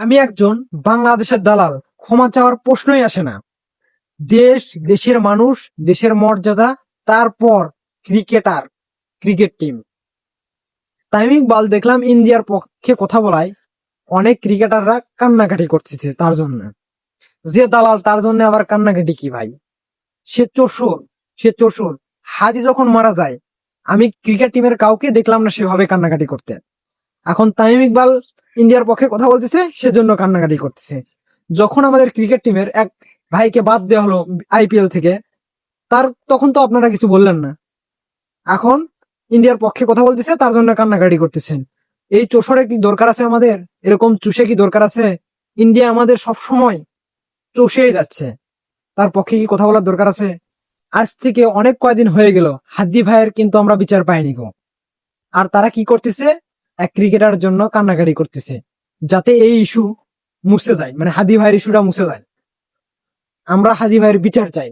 আমি একজন বাংলাদেশের দালাল, ক্ষমা চাওয়ার প্রশ্নই আসে না। দেশ, দেশের মানুষ, দেশের মর্যাদা, তারপর cricketer, cricket team. Tamim Iqbal দেখলাম ইন্ডিয়ার পক্ষে কথা বলায়, অনেক ক্রিকেটাররা কান্নাকাটি করতেছে তার জন্য। যে দালাল তার জন্য আবার কান্নাকাটি কি ভাই? সে চোর সে চোর হাদি যখন মারা যায়, আমি ক্রিকেট টিমের কাউকে দেখলাম না সেভাবে কান্নাকাটি করতে। এখন তামিম ইকবাল ইন্ডিয়ার পক্ষে কথা বলতেছে, সেজন্য কান্নাকাটি করতেছে। যখন আমাদের ক্রিকেট টিমের এক ভাইকে বাদ দেওয়া হলো আইপিএল থেকে, তার তখন তো আপনারা কিছু বললেন না। এখন ইন্ডিয়ার পক্ষে কথা বলতেছে, তার জন্য কান্নাকাটি করতেছেন। এই চোষরে কি দরকার আছে আমাদের? এরকম চুষে কি দরকার আছে? ইন্ডিয়া আমাদের সব সময় চষেই যাচ্ছে। তার পক্ষে কি কথা বলার দরকার আছে? আজ থেকে অনেক কয়দিন হয়ে গেল, হাদ্দি ভাইয়ের কিন্তু আমরা বিচার পাইনি গো। আর তারা কি করতেছে? এক ক্রিকেটার জন্য কান্নাকাটি করতেছে, যাতে এই ইস্যু মুছে যায় মানে হাদি ভাইয়ের ইস্যুটা মুছে যায়। আমরা হাদি ভাইয়ের বিচার চাই।